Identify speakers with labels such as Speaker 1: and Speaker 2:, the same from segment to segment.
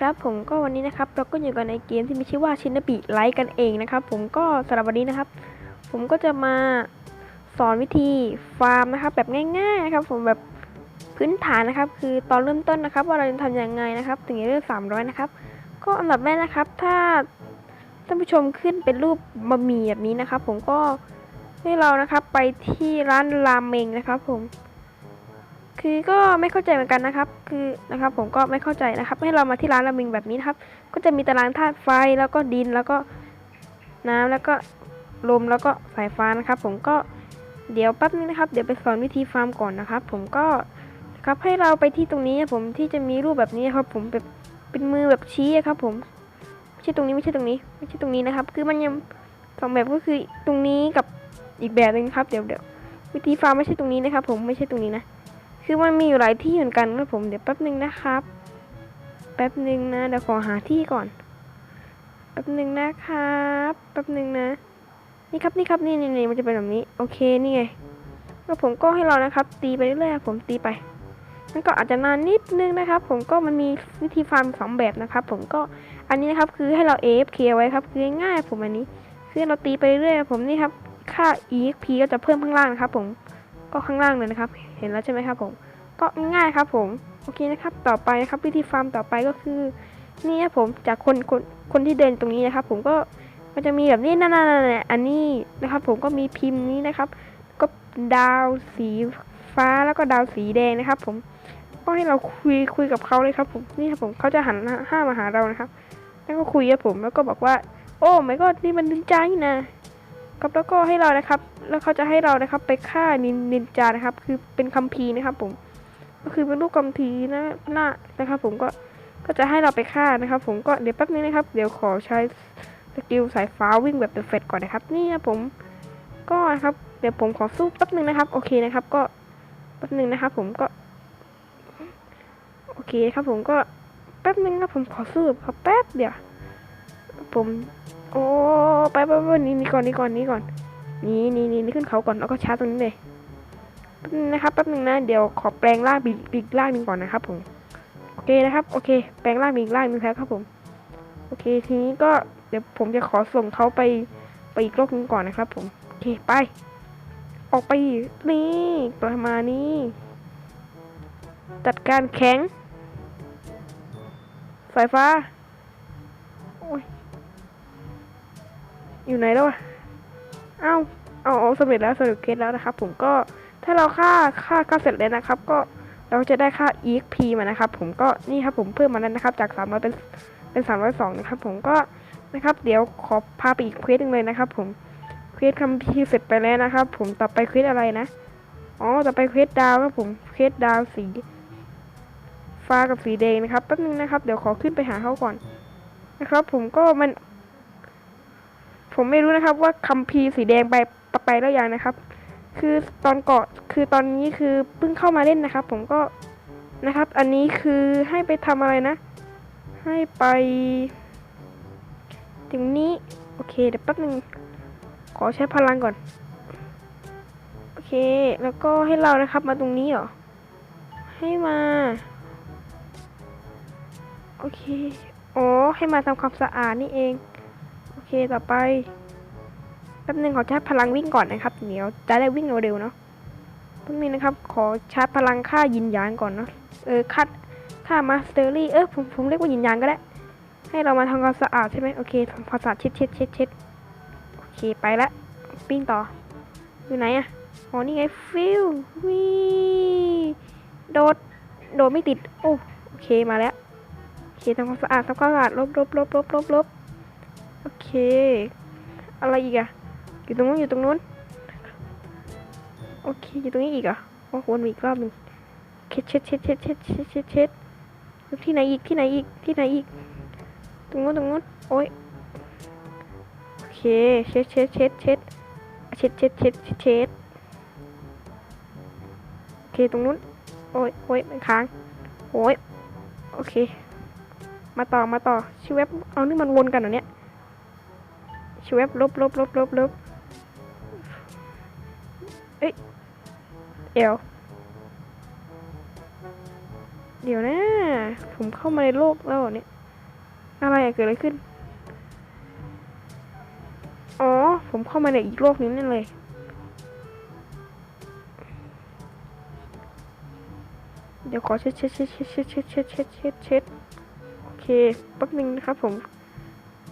Speaker 1: ครับผมก็วันนี้นะครับเราก็อยู่กันในเกมที่มีชื่อว่าชินบิไลท์กันเองนะครับ ผมก็สำหรับวันนี้นะครับ ผมก็จะมาสอนวิธีฟาร์มนะครับ แบบง่ายๆนะครับ ผมแบบพื้นฐานนะครับ คือตอนเริ่มต้นนะครับ ว่าเราจะทำยังไงนะครับ ถึงจะได้สามร้อยนะครับ ก็อันดับแรกนะครับ ถ้าท่านผู้ชมขึ้นเป็นรูปบะหมี่แบบนี้นะครับ ผมก็ให้เรานะครับไปที่ร้านรามเมงนะครับ ผม คือก็ไม่เข้าใจเหมือนกันนะครับ คือนะครับผมก็ไม่เข้าใจนะครับให้เรามาที่ร้านราเมงแบบนี้นะครับ ก็จะมีตารางธาตุไฟแล้วก็ดินแล้วก็น้ำแล้วก็ลมแล้วก็สายฟ้านะครับ ผมก็เดี๋ยวแป๊บนึงนะครับ เดี๋ยวไปสอนวิธีฟาร์มก่อนนะครับ ผมก็ครับให้เราไปที่ตรงนี้ผมที่จะมีรูปแบบนี้ครับ ผมแบบเป็นมือแบบชี้อะครับ ผมไม่ใช่ตรงนี้ไม่ใช่ตรงนี้ ไม่ใช่ตรงนี้นะครับ คือมันยังสองแบบก็คือตรงนี้กับอีกแบบหนึงครับ เดี๋ยวเดี๋ยววิธีฟาร์มไม่ใช่ตรงนี้นะครับ ผมไม่ใช่ตรงนี้นะ คือมันมีอยู่หลายที่เหมือนกันครับผมเดี๋ยวแป๊บหนึ่งนะครับ แป๊บหนึ่งนะเดี๋ยวขอหาที่ก่อน แป๊บหนึ่งนะครับแป๊บหนึ่งนะ นี่ครับนี่ครับนี่นี่นี่มันจะเป็นแบบนี้ โอเคนี่ไงแล้วผมก็ให้เรานะครับ ตีไปเรื่อยๆผมตีไปมันก็อาจจะนานนิดนึงนะครับ ผมก็มันมีวิธีฟาร์มสองแบบนะครับ ผมก็อันนี้นะครับคือให้เรา AFK ไว้ครับคือง่ายผมอันนี้ คือเราตีไปเรื่อยๆผมนี่ครับค่า EXP ก็จะเพิ่มข้างล่างนะครับผม ก็ข้างล่างเลยนะครับ เห็นแล้วใช่ไหมครับผม ก็ง่ายครับผมโอเคนะครับ ต่อไปนะครับวิธีฟาร์มต่อไปก็คือ นี่ครับผมจากคนคนคนที่เดินตรงนี้นะครับ ผมก็มันจะมีแบบนี้นั่นๆๆอันนี้นะครับ ผมก็มีพิมพ์นี้นะครับ ก็ดาวสีฟ้าแล้วก็ดาวสีแดงนะครับ ผมก็ให้เราคุยคุยกับเขาเลยครับ ผมนี่ครับผมเขาจะหันห้ามาหาเรานะครับ แล้วก็คุยกับผมแล้วก็บอกว่า โอ้ไม่ก็นี่มันนินจนะ ครับแล้วก็ให้เรานะครับ แล้วเขาจะให้เรานะครับไปฆ่านินนินจานะครับ คือเป็นคัมภีร์นะครับ ผม ก็คือเป็นรูปคัมภีร์นะหน้านะครับ ผมก็ก็จะให้เราไปฆ่านะครับ ผมก็เดี๋ยวแป๊บนึงนะครับ เดี๋ยวขอใช้สกิลสายฟ้าวิ่งแบบเฟดก่อนนะครับ นี่นะผมก็นะครับ เดี๋ยวผมขอสู้แป๊บนึงนะครับ โอเคนะครับ ก็แป๊บนึงนะครับ ผมก็โอเคครับ ผมก็แป๊บนึงนะผมขอสู้ขอแป๊บเดียวผม อ้ไปไปไปนี่นี่ก่อนนี่ก่อนนี่ก่อนนี่นี่นี่นี่ขึ้นเขาก่อนแล้วก็ชาร์จตรงนี้เลยนะครับแป๊บนึงนะเดี๋ยวขอแปลงร่างอีกอีกร่างหนึ่งก่อนนะครับผมโอเคนะครับโอเค แปลงร่างอีกร่างหนึงแล้วครับผมโอเคทีนี้ก็เดี๋ยวผมจะขอส่งเขาไปไปอีกโลกนึงก่อนนะครับ ผมโอเคไป ออกไปนี่ประมาณนี้ จัดการแข็งสายฟ้า อยู่ไหนแล้ววะเอ้าเอาเอาสำเร็จแล้วสำเร็จเคสแล้วนะครับ ผมก็ถ้าเราค่าค่าค่าเสร็จแล้วนะครับ ก็เราจะได้ค่า exp มานะครับ ผมก็นี่ครับผมเพิ่มมาแล้วนะครับ จาก300เป็นเป็น302นะครับ ผมก็นะครับ เดี๋ยวขอพาไปอีกเควสหนึ่งเลยนะครับ ผมเควสคัมภีเสร็จไปแล้วนะครับ ผมต่อไปเควสอะไรนะอ๋อต่อไปเควสดาวครับผมเควสดาวสีฟ้ากับสีแดงนะครับแป๊บนึงนะครับ เดี๋ยวขอขึ้นไปหาเขาก่อนนะครับ ผมก็มัน ผมไม่รู้นะครับว่าคัมภีร์สีแดงไปไปแล้วยังนะครับ คือตอนเกาะคือตอนนี้คือเพิ่งเข้ามาเล่นนะครับ ผมก็นะครับ อันนี้คือให้ไปทำอะไรนะ ให้ไป ถึงนี้ โอเคเดี๋ยวแป๊บนึงขอใช้พลังก่อน โอเค แล้วก็ให้เรานะครับมาตรงนี้เหรอ ให้มา โอเค อ๋อ ให้มาทำความสะอาดนี่เอง เคต่อไปแป๊บนึงขอชาร์จพลังวิ่งก่อนนะครับเดี๋ยวจะได้วิ่งเร็วๆเนาะแป๊บนึงนะครับ ขอชาร์จพลังค่ายินยางก่อนเนาะเออค่าค่ามาสเตอรี่เออผมผมเรียกว่ายินยางก็ได้ให้เรามาทำความสะอาดใช่ไหมโอเคทำความสะอาดเช็ดเช็ดเช็ดเช็ดโอเคไปละปิ้งต่อ อยู่ไหนอะอ๋อนี่ไงฟิววีโดดโดดไม่ติดโอ้โอเคมาแล้วโอเคทำความสะอาดทำความสะอาดลบลบลบลบลบลบ โอเค อะไรอีกอะอยู่ตรงนู้นอยู่ตรงนู้น โอเค อยู่ตรงนี้อีกอะโอ้วนมาอีกรอบหนึ่งเช็ดเช็ดเช็ดเช็ดเช็ดเช็ดเช็ดเช็ดที่ไหนอีกที่ไหนอีกที่ไหนอีก ตรงนู้นตรงนู้น โอ้ย โอเค เช็ดเช็ดเช็ดเช็ดเช็ดเช็ดเช็ดเช็ดเช็ดโอเค ตรงนู้น โอ้ยโอ้ยมันค้าง โอ้ย โอเค มาต่อ มาต่อ ชิวเว็บ เอานี่มันวนกันเหรอเนี่ย ชเวบลบลบลบลบลบเอ้ยเอวเดี๋ยวนะ ผมเข้ามาในโลกแล้วเนี่ย อะไรอะเกิดอะไรขึ้น อ๋อ ผมเข้ามาในอีกโลกนี้นั่นเลยเดี๋ยวขอเช็ดเช็ดเช็ดเช็ดเช็ดเช็ดเช็ดเช็ดเช็ดเช็ดโอเค แป๊บนึงนะครับผม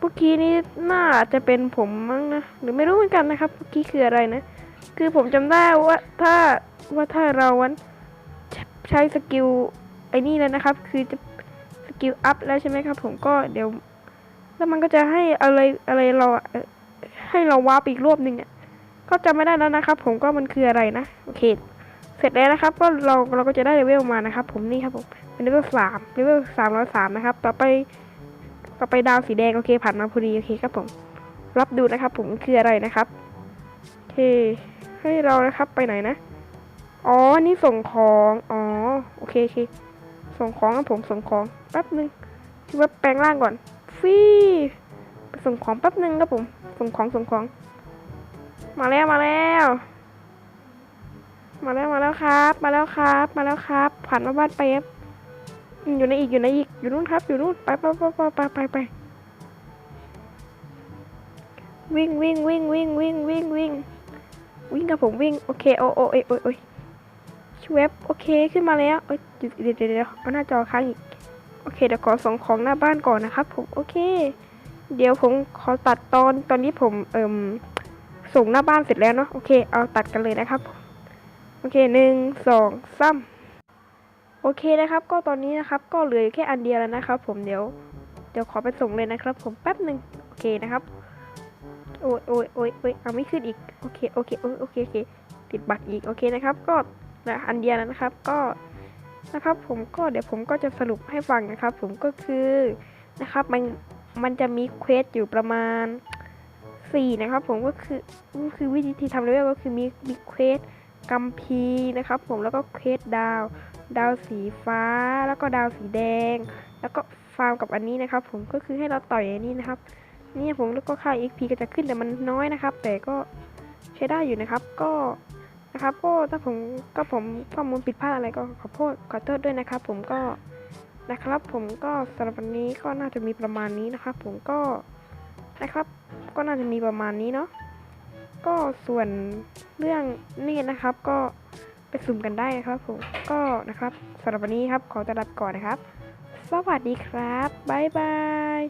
Speaker 1: เมื่อกี้นี้น่าจะเป็นผมมั้งนะหรือไม่รู้เหมือนกันนะครับเมื่อกี้คืออะไรนะ คือผมจำได้ว่าถ้าว่าถ้าเราวันใช้สกิลไอ้นี่แล้วนะครับ คือจะสกิลอัพแล้วใช่ไหมครับ ผมก็เดี๋ยว แล้วมันก็จะให้อะไรอะไรเราให้เราวาร์ปอีกรอบหนึ่งอะก็จำไม่ได้แล้วนะครับ ผมก็มันคืออะไรนะโอเค เสร็จแล้วนะครับ ก็เราเราก็จะได้เลเวลมานะครับ ผมนี่ครับผมเป็นเลเวลสามเลเวลสามร้อยสามนะครับ ต่อไป ต่อไปดาวสีแดงโอเคผ่านมาพอดีโอเคครับผม รับดูนะครับผมคืออะไรนะครับโอเคให้เรานะครับไปไหนนะ อ๋อ นี่ส่งของ อ๋อ โอเคโอเค ส่งของครับผมส่งของแป๊บนึงที่ว่าแปลงร่างก่อนฟีไปส่งของแป๊บนึงครับผม ส่งของส่งของ มาแล้วมาแล้ว มาแล้วมาแล้วครับ มาแล้วครับ มาแล้วครับ ผ่านมาบ้านไปครับ อยู่ในอีกอยู่ในอีกอยู่นู่นครับอยู่นู่นไปไปไปไปไปไปไปวิ่งวิ่งวิ่งวิ่งวิ่งวิ่งวิ่งวิ่งกับผมวิ่งโอเคโอโอเอยโอยโอยชเวบโอเคขึ้นมาแล้วเอ้ยเดี๋ยวเดี๋ยวเดี๋ยวเอาหน้าจอค้างอีกโอเคเดี๋ยวขอส่งของหน้าบ้านก่อนนะครับ ผมโอเค เดี๋ยวผมขอตัดตอนตอนนี้ผมเอ่มส่งหน้าบ้านเสร็จแล้วเนาะโอเคเอาตัดกันเลยนะครับ โอเคหนึ่งสองสาม โอเคนะครับก็ตอนนี้นะครับก็เหลืออยู่แค่อันเดียวแล้วนะครับ ผมเดี๋ยวเดี๋ยวขอไปส่งเลยนะครับ ผมแป๊บหนึ่งโอเคนะครับโอ้ยโอ้ยโอ้ยโอ้ยเอาไม่ขึ้นอีกโอเคโอเคโอโอเคโอเคติดบัตรอีกโอเคนะครับ ก็นะอันเดียวแล้วนะครับก็นะครับ ผมก็เดี๋ยวผมก็จะสรุปให้ฟังนะครับ ผมก็คือนะครับมันมันจะมีเควสอยู่ประมาณสี่นะครับ ผมก็คือก็คือวิธีที่ทำเลเวลก็คือมีมีเควส กัมพีนะครับผมแล้วก็เคสดาว ดาวสีฟ้า แล้วก็ดาวสีแดง แล้วก็ฟาร์มกับอันนี้นะครับผมก็คือให้เราต่อยอันนี้นะครับนี่ผมแล้วก็ค่า XP ก็จะขึ้นแต่มันน้อยนะครับ แต่ก็ใช้ได้อยู่นะครับก็นะครับก็ถ้าผมก็ผมข้อมูลผิดพลาดอะไรก็ขอโทษขอโทษด้วยนะครับ ผมก็นะครับผมก็สำหรับวันนี้ก็น่าจะมีประมาณนี้นะครับ ผมก็นะครับ ก็น่าจะมีประมาณนี้เนาะ ก็ส่วนเรื่องนี่นะครับ ก็ไปสุ่มกันได้นะครับผมก็นะครับสำหรับวันนี้ครับขอจะรับก่อนนะครับ สวัสดีครับบายบาย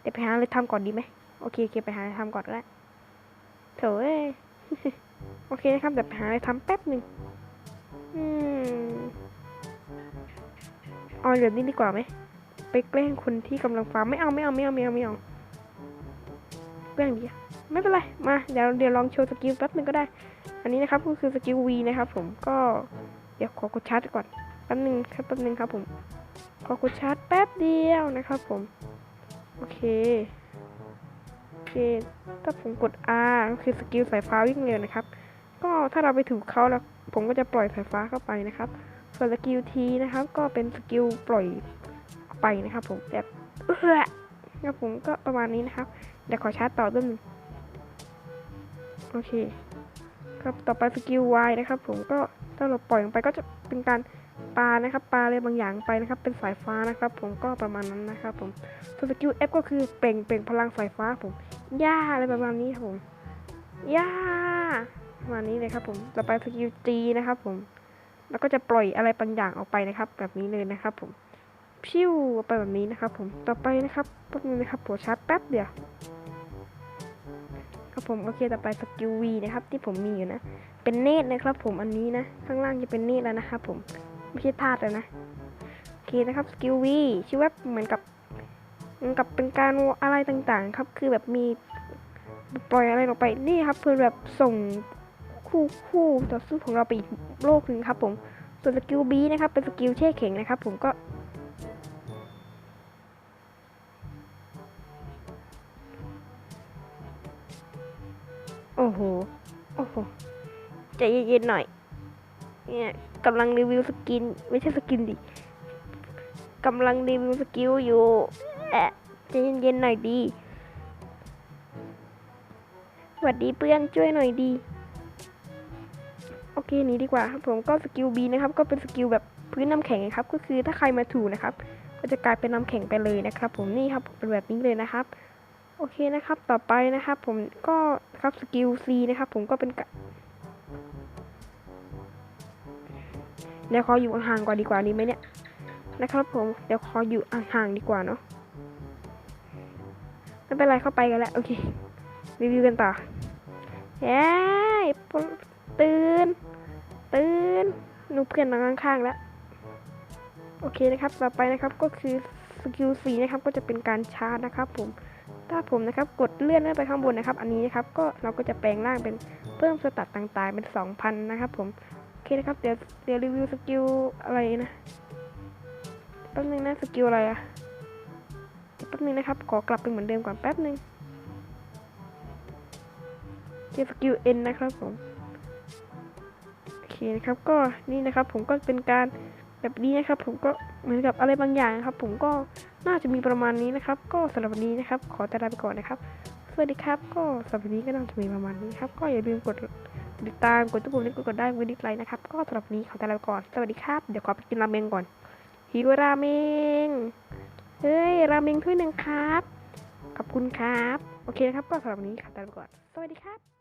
Speaker 1: เดี๋ยวไปหาอะไรทำก่อนดีไหมโอเคโอเคไปหาอะไรทำก่อนก็ได้เถอะโอเคนะครับเดี๋ยวไปหาอะไรทำแป๊บหนึ่งอืมเอาเหลือนี่ดีกว่าไหมไปแกล้งคนที่กำลังฟาร์มไม่เอาไม่เอาไม่เอาไม่เอาไม่เอา แกล้งดีไม่เป็นไร มาเดี๋ยวเดี๋ยวลองโชว์สกิลแป๊บหนึ่งก็ได้ อันนี้นะครับก็คือสกิล V นะครับ ผมก็เดี๋ยวขอกดชาร์จก่อนแป๊บหนึงครับแป๊บหนึงครับผมขอกดชาร์จแป๊บเดียวนะครับ ผมโอเคโอเคถ้าผมกด R ก็คือสกิลสายฟ้าวิ่งเร็วนะครับ ก็ถ้าเราไปถูกเขาแล้วผมก็จะปล่อยสายฟ้าเข้าไปนะครับ ส่วนสกิล T นะครับ ก็เป็นสกิลปล่อยไปนะครับ ผมแบบเออครับผมก็ประมาณนี้นะครับ เดี๋ยวขอชาร์จต่อด้วยหนึ่งโอเค ครับต่อไปสกิล Y นะครับ ผมก็ถ้าเราปล่อยลงไปก็จะเป็นการปลานะครับปลาอะไรบางอย่างไปนะครับ เป็นสายฟ้านะครับ ผมก็ประมาณนั้นนะครับ ผมส่วนสกิล F ก็คือเปล่งเปล่งพลังสายฟ้าผมย่าอะไรประมาณนี้ครับผมย่าประมาณนี้เลยครับ ผมต่อไปสกิล G นะครับ ผม แล้วก็จะปล่อยอะไรบางอย่างออกไปนะครับ แบบนี้เลยนะครับ ผมพิ้วไปแบบนี้นะครับ ผมต่อไปนะครับแป๊บนึงนะครับผมชาร์จแป๊บเดียว ครับผมโอเคต่อไปสกิล V นะครับที่ผมมีอยู่นะ เป็นเนตรนะครับ ผมอันนี้นะ ข้างล่างจะเป็นเนตรแล้วนะครับผมไม่ใช่ธาตุแล้วนะโอเคนะครับสกิล V ชื่อว่าเหมือนกับเหมือนกับเป็นการอะไรต่างๆ ครับ คือแบบมีปล่อยอะไรลงไปนี่ครับเพื่อแบบส่งคู่คู่ต่อสู้ของเราไปอีกโลกหนึ่งครับ ผมส่วนสกิลบีนะครับเป็นสกิลแช่แข็งนะครับ ผมก็ โอ้โห โอ้โหใจเย็นๆหน่อย เนี่ยกำลังรีวิวสกิน ไม่ใช่สกินดิกำลังรีวิวสกิลอยู่แอะใจเย็นๆหน่อยดีสวัสดีเพื่อนช่วยหน่อยดี โอเคนี้ดีกว่าครับผมก็สกิล B นะครับ ก็เป็นสกิลแบบพื้นน้ำแข็งครับ ก็คือถ้าใครมาถูนะครับ ก็จะกลายเป็นน้ำแข็งไปเลยนะครับ ผมนี่ครับเป็นแบบนี้เลยนะครับ โอเคนะครับ ต่อไปนะครับ ผมก็ครับสกิล C นะครับ ผมก็เป็นกะเดี๋ยวขออยู่ห่างก่อนดีกว่าดีไหมเนี่ยนะครับ ผมเดี๋ยวขออยู่ห่างๆดีกว่าเนาะไม่เป็นไรเข้าไปกันแล้วโอเครีวิวกันต่อเย้ปลุกตื่นตื่นหนูเพื่อนนอนข้างๆแล้วโอเคนะครับ ต่อไปนะครับก็คือสกิลสีนะครับก็จะเป็นการชาร์จนะครับ ผม ถ้าผมนะครับกดเลื่อนขึ้นไปข้างบนนะครับ อันนี้นะครับก็เราก็จะแปลงร่างเป็นเพิ่มสตัดต่างๆเป็น 2,000 นะครับผมโอเคนะครับเดี๋ยวเดี๋ยวรีวิวสกิลอะไรนะแป๊บนึงนะสกิลอะไรอะแป๊บนึงนะครับ ขอกลับไปเหมือนเดิมก่อนแป๊บนึงเจอสกิล N นะครับผมโอเคนะครับก็นี่นะครับผมก็เป็นการแบบนี้นะครับ ผมก็เหมือนกับอะไรบางอย่างนะครับ ผมก็ น่าจะมีประมาณนี้นะครับ ก็สำหรับวันนี้นะครับ ขอตัวลาไปก่อนนะครับ สวัสดีครับ ก็สำหรับวันนี้ก็น่าจะมีประมาณนี้ครับ ก็อย่าลืมกดติดตามกดตุกปุ่มนี้กดได้กดดิสไลค์นะครับ ก็สำหรับวันนี้ขอตัวลาไปก่อน สวัสดีครับ เดี๋ยวขอไปกินราเมงก่อนหิวราเมง เฮ้ย ราเมงถ้วยหนึ่งครับ ขอบคุณครับ โอเคนะครับ ก็สำหรับวันนี้ขอตัวลาไปก่อน สวัสดีครับ